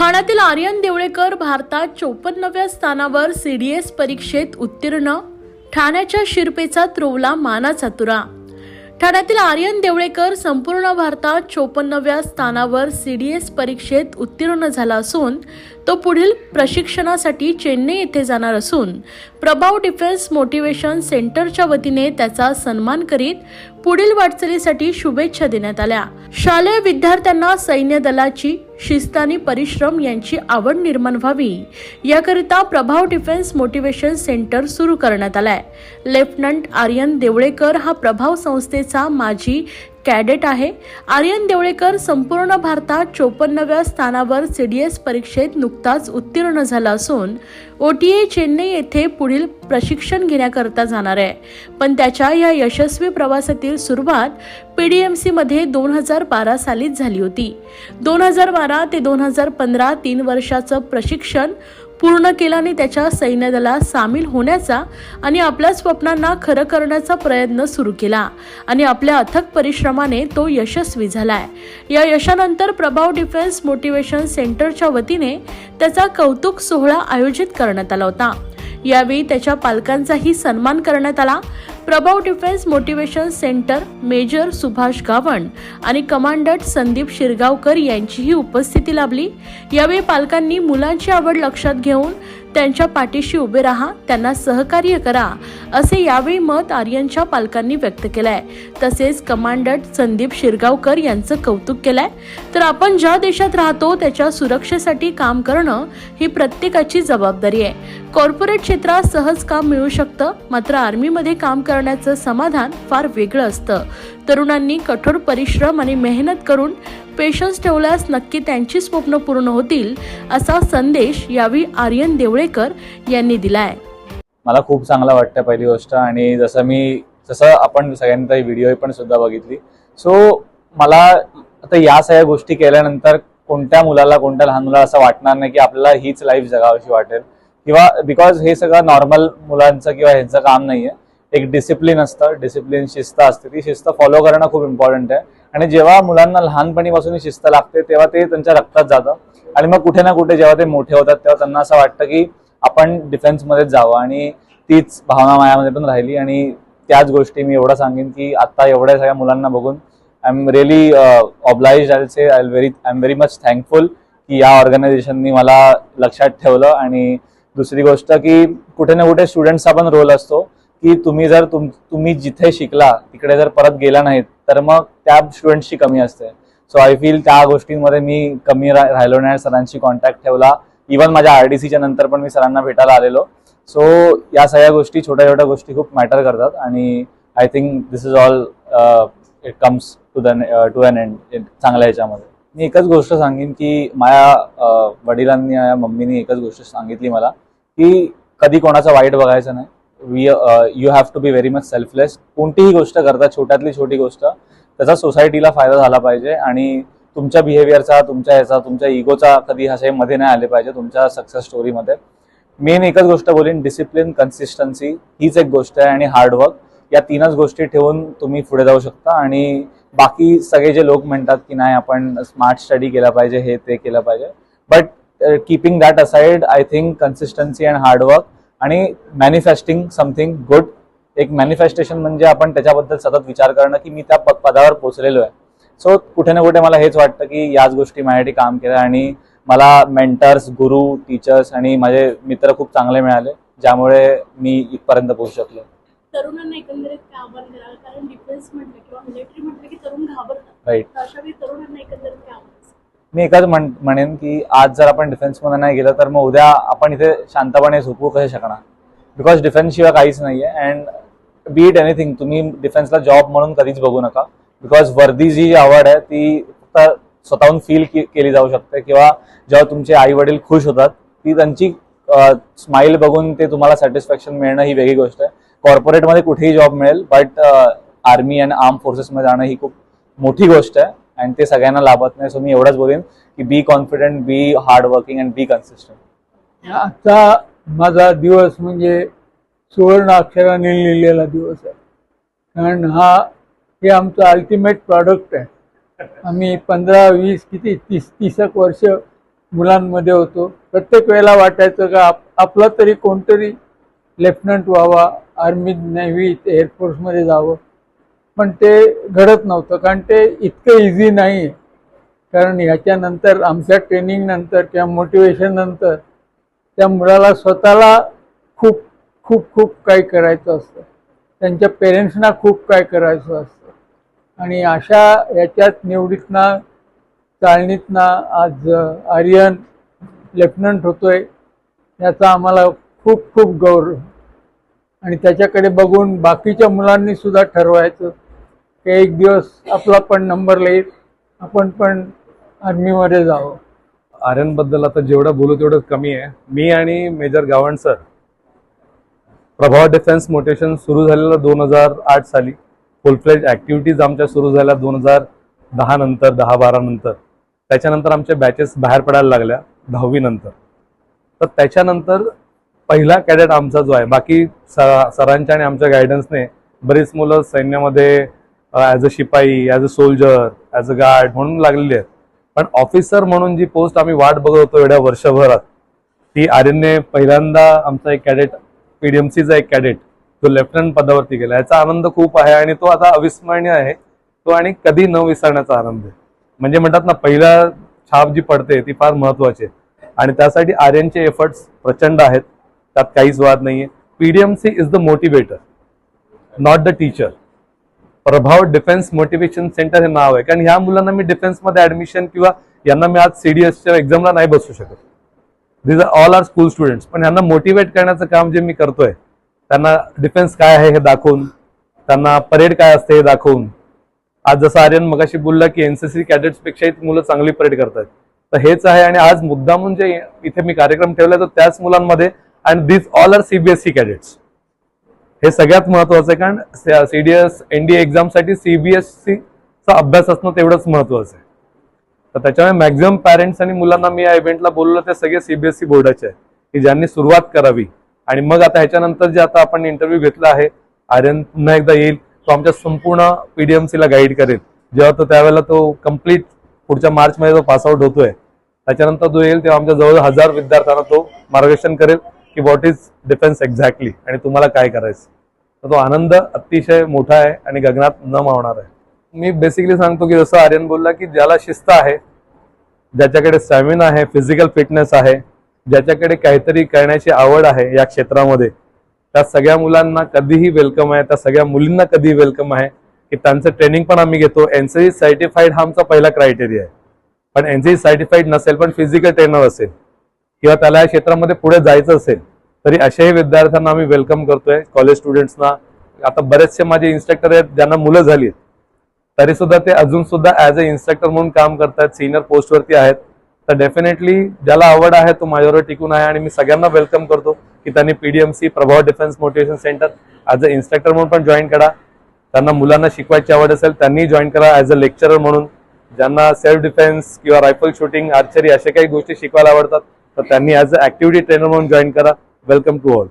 ठाण्यातील आर्यन देवळेकर भारतात चोपन्नव्या स्थानावर सीडीएस परीक्षेत उत्तीर्ण. ठाण्याच्या शिरपेचा त्रोवला मानाचा तुरा ठाण्यातील आर्यन देवळेकर संपूर्ण भारतात चोपन्नव्या स्थानावर सीडीएस परीक्षेत उत्तीर्ण झाला असून तो पुढील प्रशिक्षणासाठी चेन्नई येथे जाणार असून प्रभाव डिफेन्स मोटिवेशन सेंटरच्या वतीने त्याचा सन्मान करीत पुढील वाटचालीसाठी शुभेच्छा देण्यात आल्या. शालेय विद्यार्थ्यांना सैन्य दलाची शिस्त आणि परिश्रम यांची आवड निर्माण व्हावी. याकरिता प्रभाव डिफेन्स मोटिवेशन सेंटर सुरू करण्यात आलाय. लेफ्टनंट आर्यन देवळेकर हा प्रभाव संस्थेचा माजी कॅडेट आहे. आर्यन देवळेकर संपूर्ण भारतात चोपन्नव्या स्थानावर सी डी एस परीक्षेत नुकताच उत्तीर्ण झाला असून ओ टी ए चेन्नई येथे पुढील प्रशिक्षण घेण्याकरता जाणार आहे. पण त्याच्या या यशस्वी प्रवासातील सुरुवात पी डी एम सीमध्ये दोन हजार बारा सालीच झाली होती. दोन हजार बारा ते दोन हजार पंधरा तीन वर्षाचं प्रशिक्षण पूर्ण केल्याने त्याच्या सैन्यदलात सामील होण्याचा आणि आपल्या स्वप्नांना खरं करण्याचा प्रयत्न सुरू केला. आणि आपल्या अथक परिश्रमाने तो यशस्वी झालाय. या यशानंतर प्रभाव डिफेन्स मोटिवेशन सेंटरच्या वतीने त्याचा कौतुक सोहळा आयोजित करण्यात आला होता. यावेळी त्याच्या पालकांचाही सन्मान करण्यात आला. Prabhav defence motivation centre major Subhash Gavan आणि कमांडंट संदीप शिरगावकर यांचीही उपस्थिती लाभली. यावेळी पालकांनी मुलांची आवड लक्षात घेऊन त्यांच्या पाठीशी उभे राहा त्यांना सहकार्य करा असे यावेळी मत आर्यनच्या पालकांनी व्यक्त केलंय. तसेच कमांडंट संदीप शिरगावकर यांचं कौतुक केलंय. तर आपण ज्या देशात राहतो त्याच्या सुरक्षेसाठी काम करणं ही प्रत्येकाची जबाबदारी आहे. कॉर्पोरेट क्षेत्रात सहज काम मिळू शकतं मात्र आर्मीमध्ये काम करण्याचं समाधान फार वेगळं असतं. तरुणांनी कठोर परिश्रम आणि मेहनत करून पेशन्स ठेवल्यास नक्की त्यांची स्वप्न पूर्ण होतील असा संदेश यावेळी आर्यन देवळेकर यांनी दिलाय. मला खूप चांगलं वाटतं पहिली गोष्ट आणि जसं मी जसं आपण सगळ्यांनी व्हिडिओ पण सुद्धा बघितली. सो मला आता या सगळ्या गोष्टी केल्यानंतर कोणत्या मुलाला कोणत्या लहान मुलाला असं वाटणार नाही की आपल्याला हीच लाईफ जगावीशी वाटेल. किंवा बिकॉज हे सगळं नॉर्मल मुलांचं किंवा ह्यांचं काम नाहीये. एक डिसिप्लिन असतं. डिसिप्लिन शिस्त असते. ती शिस्त फॉलो करणं खूप इम्पॉर्टंट आहे. आणि जेव्हा मुलांना लहानपणीपासून ही शिस्त लागते तेव्हा ते त्यांच्या रक्तात जातं. आणि मग कुठे ना कुठे जेव्हा ते मोठे होतात तेव्हा त्यांना असं वाटतं की आपण डिफेन्समध्येच जावं. आणि तीच भावना मायामध्ये पण राहिली. आणि त्याच गोष्टी मी एवढं सांगेन की आत्ता एवढ्या सगळ्या मुलांना बघून I am really obliged I say I very I am very much thankful की या ऑर्गनायझेशननी मला लक्षात ठेवलं. आणि दुसरी गोष्ट की कुठे ना कुठे स्टुडंट्सचा पण रोल असतो. की तुम्ही जर तुम तुम्ही जिथे शिकला तिकडे जर परत गेला नाहीत तर मग त्या स्टुडंटशी कमी असते. सो आय फील त्या गोष्टींमध्ये मी कमी रा- राहिलो नाही सरांशी कॉन्टॅक्ट ठेवला. इवन माझ्या आर डी सीच्या नंतर पण मी सरांना भेटायला आलेलो. सो या सगळ्या गोष्टी छोट्या छोट्या गोष्टी खूप मॅटर करतात आणि I think this is all it comes to the to an end चांगल्या ह्याच्यामध्ये. मी एकच गोष्ट सांगेन की माझ्या uh, वडिलांनी माझ्या मम्मीनी एकच गोष्ट सांगितली मला की कधी कोणाचं वाईट बघायचं नाही. We you have to be very much selfless कोणतीही गोष्ट करता छोट्यातली छोटी गोष्ट त्याचा सोसायटीला फायदा झाला पाहिजे आणि तुमच्या बिहेवियरचा तुमच्या ह्याचा तुमच्या इगोचा कधी असे मध्ये नाही आले पाहिजे तुमच्या सक्सेस स्टोरीमध्ये मेन एकच गोष्ट बोलीन डिसिप्लिन कन्सिस्टन्सी हीच एक गोष्ट आहे आणि हार्डवर्क या तीनच गोष्टी ठेवून तुम्ही पुढे जाऊ शकता आणि बाकी सगळे जे लोक म्हणतात की नाही आपण स्मार्ट स्टडी केला पाहिजे हे ते केलं पाहिजे. But keeping that aside I think consistency and hard work आणि मॅनिफेस्टिंग समथिंग गुड एक मॅनिफेस्टेशन म्हणजे आपण त्याच्याबद्दल सतत विचार करणं की मी त्या पदावर पोहोचलेलो आहे. सो कुठे ना कुठे मला हेच वाटतं की याच गोष्टी माझ्यासाठी काम केलं आणि मला मेंटर्स गुरु टीचर्स आणि माझे मित्र खूप चांगले मिळाले ज्यामुळे मी इथपर्यंत पोहोचू शकलो. तरुणांना एकंदरीत काय आव्हान कराल? कारण डिफेन्स म्हटलं किंवा मिलिटरी म्हटलं की तरुण घाबरतात. अशा वेळी तरुणांना एकंदरीत काय आव्हान? मी एकच म्हण म्हणेन की आज जर आपण डिफेन्समध्ये नाही गेलं तर मग उद्या आपण इथे शांतपणे झोपू कसे शकणार? बिकॉज डिफेन्सशिवाय काहीच नाही आहे अँड बी इट एनिथिंग तुम्ही डिफेन्सला जॉब म्हणून कधीच बघू नका. बिकॉज वर्दी जी आवड आहे ती फक्त स्वतःहून फील केली जाऊ शकते. किंवा जेव्हा तुमचे आई वडील खुश होतात ती त्यांची स्माईल बघून ते तुम्हाला सॅटिस्फॅक्शन मिळणं ही वेगळी गोष्ट आहे. कॉर्पोरेटमध्ये कुठेही जॉब मिळेल बट आर्मी अँड आर्म फोर्सेसमध्ये जाणं ही खूप मोठी गोष्ट आहे. आणि ते सगळ्यांना लाभत नाही. सो मी एवढंच बोलेन की be confident be hard working and be consistent आजचा माझा दिवस म्हणजे सुवर्ण अक्षराने लिहिलेला दिवस आहे. कारण हा हे आमचं अल्टिमेट प्रॉडक्ट आहे. आम्ही पंधरा वीस किती तीस तीस एक वर्ष मुलांमध्ये होतो. प्रत्येक वेळेला वाटायचं का आप आपलं तरी कोणतरी लेफ्टनंट व्हावा आर्मीत नेव्हीत एअरफोर्समध्ये जावं. पण ते घडत नव्हतं कारण ते इतकं इझी नाही. आहे कारण ह्याच्यानंतर आमच्या ट्रेनिंग नंतर किंवा मोटिवेशन नंतर त्या मुलाला स्वतःला खूप खूप खूप काही करायचं असतं. त्यांच्या पेरेंट्सना खूप काय करायचं असतं. आणि अशा याच्यात निवडीतनं चाळणीतनं आज आर्यन लेफ्टनंट होतोय याचा आम्हाला खूप खूप गौरव. आणि त्याच्याकडे बघून बाकीच्या मुलांनी सुद्धा ठरवायचं की एक दिवस आपला पण नंबर येईल आपण पण आर्मीमध्ये जावं. आर्यनबद्दल आता जेवढं बोलू तेवढं कमी आहे. मी आणि major Gavan sir Prabhav defence motivation सुरू झालेलं दोन हजार आठ साली. फुल फ्लेज ॲक्टिव्हिटीज आमच्या सुरू झाल्या दोन हजार दहा नंतर दहा बारा नंतर. त्याच्यानंतर आमच्या बॅचेस बाहेर पडायला लागल्या दहावी नंतर. तर त्याच्यानंतर पहिला कॅडेट आमचा जो आहे बाकी सर सरांच्या आणि आमच्या गायडन्सने बरीच मुलं सैन्यामध्ये ॲज अ शिपाई as a soldier as a guard म्हणून लागलेली आहेत. पण ऑफिसर म्हणून जी पोस्ट आम्ही वाट बघत होतो एवढ्या वर्षभरात ती आर्यनने पहिल्यांदा आमचा एक कॅडेट पीडीएमसीचा एक कॅडेट जो लेफ्टनंट पदावरती गेला याचा आनंद खूप आहे आणि तो आता अविस्मरणीय आहे. तो आणि कधी न विसरण्याचा आनंद आहे. म्हणजे म्हणतात ना पहिला छाप जी पडते ती फार महत्वाची आहे. आणि त्यासाठी आर्यनचे एफर्ट्स प्रचंड आहेत. त्यात काहीच वाद नाहीये PDMC is the motivator not the teacher Prabhav defence motivation centre हे नाव आहे। कारण ह्या मुलांना मी डिफेन्समध्ये ऍडमिशन किंवा यांना मी आज सीडीएसच्या एक्झामला नाही बसू शकत। These are all are school students पण यांना मोटिवेट करण्याचं काम जे मी करतोय त्यांना डिफेन्स काय आहे हे दाखवून त्यांना परेड काय असते हे दाखवून। आज जसं आर्यन मगाशी बोलला की एनसीसी कॅडेट्सपेक्षाही मुलं चांगली परेड करतात तर हेच आहे आणि आज मुद्दामून जे इथे मी कार्यक्रम ठेवला तर त्याच मुलांमध्ये and this all are CBSE cadets हे सगळ्यात महत्वाचं आहे कारण सीडीएस एनडीए एक्झामसाठी सीबीएसईचा अभ्यास असणं तेवढंच महत्वाचं आहे. तर त्याच्यामुळे मॅक्झिमम पॅरेंट्स आणि मुलांना मी या इव्हेंटला बोललो ते सगळे सीबीएसई बोर्डाचे आहे की ज्यांनी सुरुवात करावी. आणि मग आता ह्याच्यानंतर जे आता आपण इंटरव्ह्यू घेतला आहे आर्यन पुन्हा एकदा येईल तो आमच्या संपूर्ण पीडीएमसीला गाईड करेल. जेव्हा तो त्यावेळेला तो कंप्लीट पुढच्या मार्चमध्ये तो पासआउट होतोय. त्याच्यानंतर जो येईल तेव्हा आमच्या जवळ हजार विद्यार्थ्यांना तो मार्गदर्शन करेल. की व्हॉट इज डिफेन्स एक्झॅक्टली आणि तुम्हाला काय करायचं? तर तो आनंद अतिशय मोठा आहे आणि गगनात न मावणार आहे. मी बेसिकली सांगतो की जसं आर्यन बोलला की ज्याला शिस्त आहे ज्याच्याकडे स्टॅमिना आहे फिजिकल फिटनेस आहे ज्याच्याकडे काहीतरी करण्याची आवड आहे या क्षेत्रामध्ये त्या सगळ्या मुलांना कधीही वेलकम आहे त्या सगळ्या मुलींना कधीही वेलकम आहे की त्यांचं ट्रेनिंग पण आम्ही घेतो. एनसीसी सर्टिफाईड हा आमचा पहिला क्रायटेरिया आहे. पण एनसीसी सर्टिफाईड नसेल पण फिजिकल ट्रेनर असेल. किंवा त्याला या क्षेत्रामध्ये पुढे जायचं असेल तरी अशाही विद्यार्थ्यांना आम्ही वेलकम करतोय. कॉलेज स्टुडंट्सना आता बरेचसे माझे इन्स्ट्रक्टर आहेत ज्यांना मुलं झाली आहेत तरी सुद्धा ते अजून सुद्धा ऍज अ इन्स्ट्रक्टर म्हणून काम करतात सिनियर पोस्टवरती आहेत. तर डेफिनेटली ज्याला आवड आहे तो माझ्यावर टिकून आहे आणि मी सगळ्यांना वेलकम करतो की त्यांनी PDMC Prabhav defence motivation centre as a instructor म्हणून पण जॉईन करा. त्यांना मुलांना शिकवायची आवड असेल त्यांनी जॉईन करा ॲज अ लेक्चरर म्हणून. ज्यांना सेल्फ डिफेन्स किंवा रायफल शूटिंग आर्चरी अशा काही गोष्टी शिकवायला आवडतात तर त्यांनी ॲज अ ऍक्टिव्हिटी ट्रेनर म्हणून जॉईन करा. Welcome to all